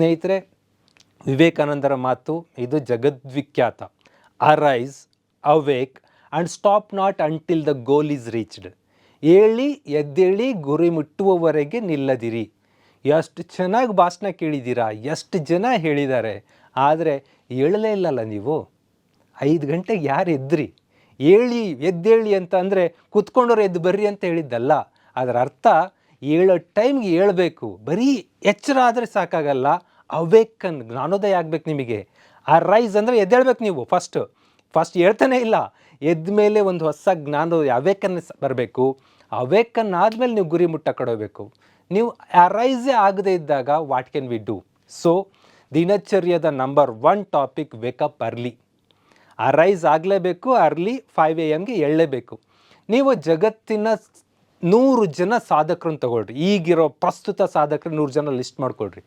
ಸ್ನೇಹಿತರೆ, ವಿವೇಕಾನಂದರ ಮಾತು, ಇದು ಜಗದ್ವಿಖ್ಯಾತ. Arise awake and stop not until the goal is reached ಏಳಿ, ಎದ್ದೇಳಿ, ಗುರಿ ಮುಟ್ಟುವವರೆಗೆ ನಿಲ್ಲದಿರಿ. ಎಷ್ಟು ಚೆನ್ನಾಗಿ ಭಾಷಣ ಕೇಳಿದ್ದೀರಾ ಎಷ್ಟು ಜನ ಹೇಳಿದ್ದಾರೆ, ಆದರೆ ಹೇಳಲೇ ಇಲ್ಲಲ್ಲ ನೀವು. ಐದು ಗಂಟೆಗೆ ಯಾರು ಎದ್ರಿ? ಏಳಿ, ಎದ್ದೇಳಿ ಅಂತ ಅಂದರೆ ಕುತ್ಕೊಂಡವ್ರು ಎದ್ದು ಬರ್ರಿ ಅಂತ ಹೇಳಿದ್ದಲ್ಲ. ಅದರ ಅರ್ಥ ಏಳೋ ಟೈಮ್ಗೆ ಏಳಬೇಕು. ಬರೀ ಎಚ್ಚರ ಆದರೆ ಸಾಕಾಗಲ್ಲ. ಅವೇಕನ್ ಜ್ಞಾನೋದಯ ಆಗ್ಬೇಕು ನಿಮಗೆ. ಆ ರೈಸ್ ಅಂದರೆ ಎದ್ದೇಳ್ಬೇಕು ನೀವು ಫಸ್ಟ್ ಫಸ್ಟ್ ಹೇಳ್ತಾನೆ ಇಲ್ಲ. ಎದ್ದ ಮೇಲೆ ಒಂದು ಹೊಸ ಜ್ಞಾನೋದಯ, ಅವೇಕನ್ ಬರಬೇಕು. ಅವೇಕನ್ ಆದಮೇಲೆ ನೀವು ಗುರಿ ಮುಟ್ಟ ಕಡೋಬೇಕು. ನೀವು ಅರೈಸೇ ಆಗದೇ ಇದ್ದಾಗ what can we do so ದಿನಚರ್ಯದ number one topic wake up early arise ಆಗಲೇಬೇಕು ಅರ್ಲಿ ಫೈವ್ ಎ ಎಮ್ಗೆ ಎಳ್ಳೇಬೇಕು ನೀವು ಜಗತ್ತಿನ ನೂರು ಜನ ಸಾಧಕರನ್ನ ತಗೊಳ್ರಿ. ಈಗಿರೋ ಪ್ರಸ್ತುತ ಸಾಧಕರು ನೂರು ಜನ ಲಿಸ್ಟ್ ಮಾಡ್ಕೊಳ್ರಿ.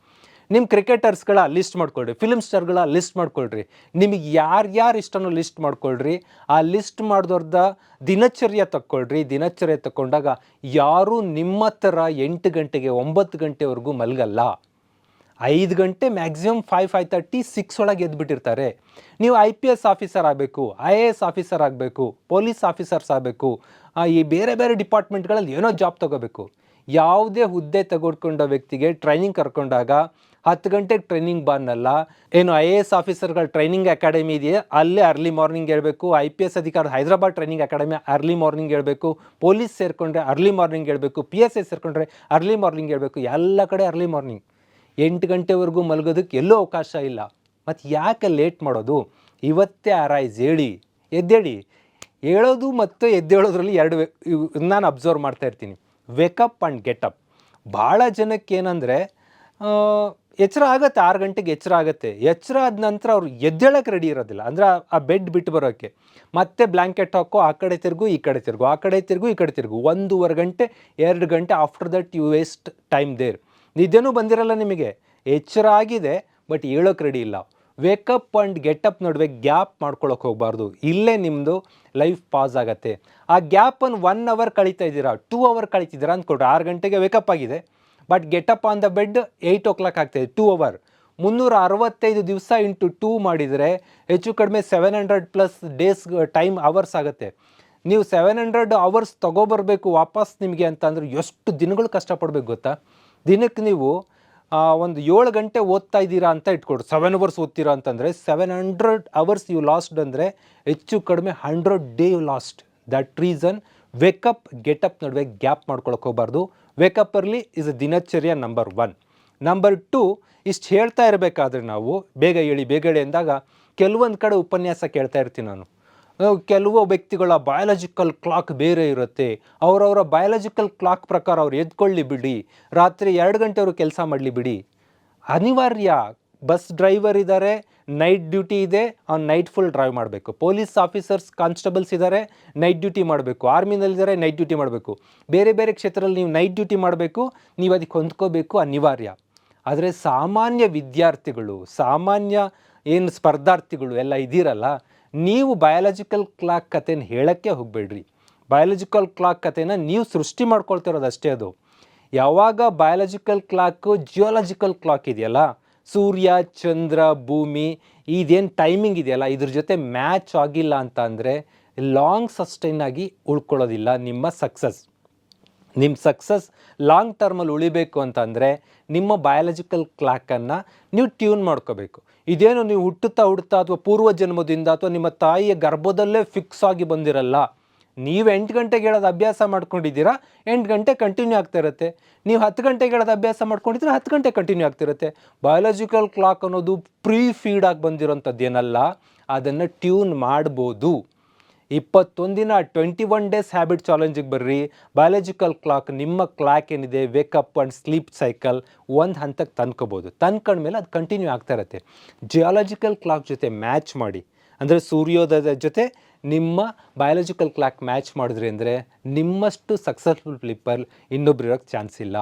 ನಿಮ್ಮ ಕ್ರಿಕೆಟರ್ಸ್ಗಳ ಲಿಸ್ಟ್ ಮಾಡ್ಕೊಳ್ರಿ. ಫಿಲ್ಮ್ ಸ್ಟಾರ್ಗಳ ಲಿಸ್ಟ್ ಮಾಡ್ಕೊಳ್ರಿ. ನಿಮಗೆ ಯಾರ್ಯಾರು ಇಷ್ಟನೋ ಲಿಸ್ಟ್ ಮಾಡ್ಕೊಳ್ರಿ. ಆ ಲಿಸ್ಟ್ ಮಾಡಿದವ್ರದ ದಿನಚರ್ಯ ತಕ್ಕೊಳ್ರಿ. ದಿನಚರ್ಯ ತಗೊಂಡಾಗ ಯಾರೂ ನಿಮ್ಮ ಥರ ಎಂಟು ಗಂಟೆಗೆ ಒಂಬತ್ತು ಗಂಟೆವರೆಗೂ ಮಲಗಲ್ಲ. ಐದು ಗಂಟೆ maximum five five thirty six ಒಳಗೆ ಎದ್ಬಿಟ್ಟಿರ್ತಾರೆ. ನೀವು ಐ ಪಿ ಎಸ್ ಆಫೀಸರ್ ಆಗಬೇಕು ಐ ಎ ಎಸ್ ಆಫೀಸರ್ ಆಗಬೇಕು ಪೊಲೀಸ್ ಆಫೀಸರ್ಸ್ ಆಗಬೇಕು ಈ ಬೇರೆ ಬೇರೆ ಡಿಪಾರ್ಟ್ಮೆಂಟ್ಗಳಲ್ಲಿ ಏನೋ ಜಾಬ್ ತಗೋಬೇಕು. ಯಾವುದೇ ಹುದ್ದೆ ತಗೊಂಡ್ಕೊಂಡ ವ್ಯಕ್ತಿಗೆ ಟ್ರೈನಿಂಗ್ ಕರ್ಕೊಂಡಾಗ ಹತ್ತು ಗಂಟೆಗೆ ಟ್ರೈನಿಂಗ್ ಬಾನಲ್ಲ ಏನು ಐ ಎ ಎಸ್ ಆಫೀಸರ್ಗಳ ಟ್ರೈನಿಂಗ್ ಅಕಾಡೆಮಿ ಇದೆಯಾ? ಅಲ್ಲೇ ಅರ್ಲಿ ಮಾರ್ನಿಂಗ್ ಹೇಳಬೇಕು ಐ ಪಿ ಎಸ್ ಅಧಿಕಾರ Hyderabad training academy early morning ಹೇಳಬೇಕು ಪೊಲೀಸ್ ಸೇರಿಕೊಂಡ್ರೆ ಅರ್ಲಿ ಮಾರ್ನಿಂಗ್ ಹೇಳಬೇಕು ಪಿ ಎಸ್ ಐ ಸೇರಿಕೊಂಡ್ರೆ ಅರ್ಲಿ ಮಾರ್ನಿಂಗ್ ಹೇಳಬೇಕು, ಎಲ್ಲ ಕಡೆ ಅರ್ಲಿ ಮಾರ್ನಿಂಗ್ ಎಂಟು ಗಂಟೆವರೆಗೂ ಮಲಗೋದಕ್ಕೆ ಎಲ್ಲೂ ಅವಕಾಶ ಇಲ್ಲ. ಮತ್ತು ಯಾಕೆ ಲೇಟ್ ಮಾಡೋದು? ಇವತ್ತೇ ಅರೈಸ್ ಹೇಳಿ. ಎದ್ದೇಳಿ. ಹೇಳೋದು ಮತ್ತು ಎದ್ದೇಳೋದ್ರಲ್ಲಿ ಎರಡು ನಾನು ಅಬ್ಸರ್ವ್ ಮಾಡ್ತಾ ಇರ್ತೀನಿ. ವೇಕಪ್ ಆ್ಯಂಡ್ ಗೆಟಪ್ ಭಾಳ ಜನಕ್ಕೆ ಏನಂದರೆ ಎಚ್ಚರ ಆಗುತ್ತೆ, ಆರು ಗಂಟೆಗೆ ಎಚ್ಚರ ಆಗುತ್ತೆ. ಎಚ್ಚರ ಆದ ನಂತರ ಅವ್ರು ಎದ್ದೇಳಕ್ಕೆ ರೆಡಿ ಇರೋದಿಲ್ಲ. ಅಂದರೆ ಆ ಬೆಡ್ ಬಿಟ್ಟು ಬರೋಕ್ಕೆ ಮತ್ತೆ ಬ್ಲ್ಯಾಂಕೆಟ್ ಹಾಕೋ, ಆ ಕಡೆ ತಿರುಗು, ಈ ಕಡೆ ತಿರುಗು, ಆ ಕಡೆ ತಿರುಗು, ಈ ಕಡೆ ತಿರುಗು. ಒಂದೂವರೆ ಗಂಟೆ, ಎರಡು ಗಂಟೆ after that you waste time there ನಿದ್ದೆನೂ ಬಂದಿರಲ್ಲ ನಿಮಗೆ. ಎಚ್ಚರ ಆಗಿದೆ ಬಟ್ ಹೇಳೋಕೆ ರೆಡಿ ಇಲ್ಲ. Wake up and get up ನಡುವೆ ಗ್ಯಾಪ್ ಮಾಡ್ಕೊಳಕ್ಕೆ ಹೋಗಬಾರ್ದು. ಇಲ್ಲೇ ನಿಮ್ಮದು ಲೈಫ್ ಪಾಸ್ ಆಗತ್ತೆ. ಆ ಗ್ಯಾಪನ್ನು ಒನ್ ಅವರ್ ಕಳೀತಾ ಇದ್ದೀರಾ? ಟೂ ಅವರ್ ಕಳೀತಿದ್ದೀರಾ ಅಂದ್ಕೊಟ್ರೆ ಆರು ಗಂಟೆಗೆ ವೇಕಪ್ ಆಗಿದೆ. But get up on the bed eight o'clock ಆಗ್ತಾಯಿದೆ ಟೂ ಅವರ್ ಮುನ್ನೂರ ಅರವತ್ತೈದು ದಿವಸ ಇಂಟು ಟೂ ಮಾಡಿದರೆ ಹೆಚ್ಚು ಕಡಿಮೆ seven hundred plus days time hours ಆಗುತ್ತೆ. ನೀವು ಸೆವೆನ್ ಹಂಡ್ರೆಡ್ ಅವರ್ಸ್ ತೊಗೊಬರ್ಬೇಕು ವಾಪಸ್ ನಿಮಗೆ ಅಂತಂದ್ರೆ ಎಷ್ಟು ದಿನಗಳು ಕಷ್ಟಪಡಬೇಕು ಗೊತ್ತಾ? ದಿನಕ್ಕೆ ನೀವು ಒಂದು ಏಳು ಗಂಟೆ ಓದ್ತಾ ಇದ್ದೀರಾ ಅಂತ ಇಟ್ಕೊಡು. ಸೆವೆನ್ ಅವರ್ಸ್ ಓದ್ತೀರಾ ಅಂತಂದರೆ seven hundred hours you lost ಅಂದರೆ ಹೆಚ್ಚು ಕಡಿಮೆ hundred day you lost that reason wake up get up ನಡುವೆ ಗ್ಯಾಪ್ ಮಾಡ್ಕೊಳಕ್ಕೆ ಹೋಗಬಾರ್ದು. ವೇಕಪ್ಪಲ್ಲಿ ಇಸ್ ದಿನಚರ್ಯ ನಂಬರ್ ಒನ್ ನಂಬರ್ ಟು ಇಷ್ಟು ಹೇಳ್ತಾ ಇರಬೇಕಾದ್ರೆ ನಾವು, ಬೇಗ ಹೇಳಿ ಬೇಗ ಹೇಳಿ ಅಂದಾಗ ಕೆಲವೊಂದು ಕಡೆ ಉಪನ್ಯಾಸ ಕೇಳ್ತಾ ಇರ್ತೀನಿ ನಾನು. ಕೆಲವು ವ್ಯಕ್ತಿಗಳ ಬಯಾಲಜಿಕಲ್ ಕ್ಲಾಕ್ ಬೇರೆ ಇರುತ್ತೆ. ಅವರವರ ಬಯಾಲಜಿಕಲ್ ಕ್ಲಾಕ್ ಪ್ರಕಾರ ಅವ್ರು ಎದ್ಕೊಳ್ಳಿ ಬಿಡಿ. ರಾತ್ರಿ ಎರಡು ಗಂಟೆವರು ಕೆಲಸ ಮಾಡಲಿ ಬಿಡಿ. ಅನಿವಾರ್ಯ ಬಸ್ ಡ್ರೈವರ್ ಇದ್ದಾರೆ ನೈಟ್ ಡ್ಯೂಟಿ ಇದೆ, ಅವ್ನು ನೈಟ್ ಫುಲ್ ಡ್ರೈವ್ ಮಾಡಬೇಕು. ಪೊಲೀಸ್ ಆಫೀಸರ್ಸ್ ಕಾನ್ಸ್ಟೇಬಲ್ಸ್ ಇದ್ದಾರೆ ನೈಟ್ ಡ್ಯೂಟಿ ಮಾಡಬೇಕು. ಆರ್ಮಿನಲ್ಲಿದ್ದಾರೆ ನೈಟ್ ಡ್ಯೂಟಿ ಮಾಡಬೇಕು. ಬೇರೆ ಬೇರೆ ಕ್ಷೇತ್ರದಲ್ಲಿ ನೀವು ನೈಟ್ ಡ್ಯೂಟಿ ಮಾಡಬೇಕು, ನೀವು ಅದಕ್ಕೆ ಹೊಂದ್ಕೋಬೇಕು ಅನಿವಾರ್ಯ. ಆದರೆ ಸಾಮಾನ್ಯ ವಿದ್ಯಾರ್ಥಿಗಳು, ಸಾಮಾನ್ಯ ಏನು ಸ್ಪರ್ಧಾರ್ಥಿಗಳು ಎಲ್ಲ ಇದ್ದೀರಲ್ಲ ನೀವು ಬಯಾಲಜಿಕಲ್ ಕ್ಲಾಕ್ ಕಥೆನ ಹೇಳೋಕ್ಕೆ ಹೋಗಬೇಡ್ರಿ. ಬಯಾಲಜಿಕಲ್ ಕ್ಲಾಕ್ ಕಥೆನ ನೀವು ಸೃಷ್ಟಿ ಮಾಡ್ಕೊಳ್ತಿರೋದು ಅಷ್ಟೇ ಅದು. ಯಾವಾಗ ಬಯಾಲಜಿಕಲ್ ಕ್ಲಾಕು ಜಿಯೋಲಾಜಿಕಲ್ ಕ್ಲಾಕ್ ಇದೆಯಲ್ಲ, ಸೂರ್ಯ, ಚಂದ್ರ, ಭೂಮಿ, ಇದೇನು ಟೈಮಿಂಗ್ ಇದೆಯಲ್ಲ, ಇದ್ರ ಜೊತೆ ಮ್ಯಾಚ್ ಆಗಿಲ್ಲ ಅಂತ ಅಂದರೆ ಲಾಂಗ್ ಸಸ್ಟೈನ್ ಆಗಿ ಉಳ್ಕೊಳ್ಳೋದಿಲ್ಲ ನಿಮ್ಮ ಸಕ್ಸಸ್ ನಿಮ್ಮ ಸಕ್ಸಸ್ ಲಾಂಗ್ ಟರ್ಮಲ್ಲಿ ಉಳಿಬೇಕು ಅಂತಂದರೆ ನಿಮ್ಮ ಬಯಾಲಜಿಕಲ್ ಕ್ಲಾಕನ್ನು ನೀವು ಟ್ಯೂನ್ ಮಾಡ್ಕೋಬೇಕು. ಇದೇನು ನೀವು ಹುಟ್ಟುತ್ತಾ ಹುಡುತ್ತಾ ಅಥವಾ ಪೂರ್ವ ಜನ್ಮದಿಂದ ಅಥವಾ ನಿಮ್ಮ ತಾಯಿಯ ಗರ್ಭದಲ್ಲೇ ಫಿಕ್ಸ್ ಆಗಿ ಬಂದಿರಲ್ಲ, ನೀವು ಎಂಟು ಗಂಟೆಗೆ ಹೇಳೋದು ಅಭ್ಯಾಸ ಮಾಡ್ಕೊಂಡಿದ್ದೀರಾ, ಎಂಟು ಗಂಟೆ ಕಂಟಿನ್ಯೂ ಆಗ್ತಾ ಇರುತ್ತೆ. ನೀವು ಹತ್ತು ಗಂಟೆಗೆ ಹೇಳೋದು ಅಭ್ಯಾಸ ಮಾಡ್ಕೊಂಡಿದ್ರೆ ಹತ್ತು ಗಂಟೆ ಕಂಟಿನ್ಯೂ ಆಗ್ತಿರುತ್ತೆ ಬಯಾಲಜಿಕಲ್ ಕ್ಲಾಕ್ ಅನ್ನೋದು ಪ್ರೀ ಫೀಡ್ ಆಗಿ ಬಂದಿರೋಂಥದ್ದು ಏನಲ್ಲ ಅದನ್ನು ಟ್ಯೂನ್ ಮಾಡ್ಬೋದು. ಇಪ್ಪತ್ತೊಂದಿನ ಟ್ವೆಂಟಿ ಒನ್ ಡೇಸ್ ಹ್ಯಾಬಿಟ್ ಚಾಲೆಂಜಿಗೆ ಬರ್ರಿ. ಬಯಾಲಜಿಕಲ್ ಕ್ಲಾಕ್ ನಿಮ್ಮ ಕ್ಲಾಕ್ ಏನಿದೆ wake up and sleep cycle ಒಂದು ಹಂತಕ್ಕೆ ತಂದ್ಕೋಬೋದು. ತಂದ್ಕೊಂಡ್ಮೇಲೆ ಅದು ಕಂಟಿನ್ಯೂ ಆಗ್ತಾ ಇರುತ್ತೆ. ಜಿಯಾಲಜಿಕಲ್ ಕ್ಲಾಕ್ ಜೊತೆ ಮ್ಯಾಚ್ ಮಾಡಿ. ಅಂದರೆ ಸೂರ್ಯೋದಯದ ಜೊತೆ ನಿಮ್ಮ ಬಯಾಲಜಿಕಲ್ ಕ್ಲಾಕ್ ಮ್ಯಾಚ್ ಮಾಡಿದ್ರಿ ಅಂದರೆ ನಿಮ್ಮಷ್ಟು ಸಕ್ಸಸ್ಫುಲ್ ಫ್ಲಿಪ್ಪರ್ ಇನ್ನೊಬ್ರು ಇರೋಕ್ಕೆ ಚಾನ್ಸ್ ಇಲ್ಲ.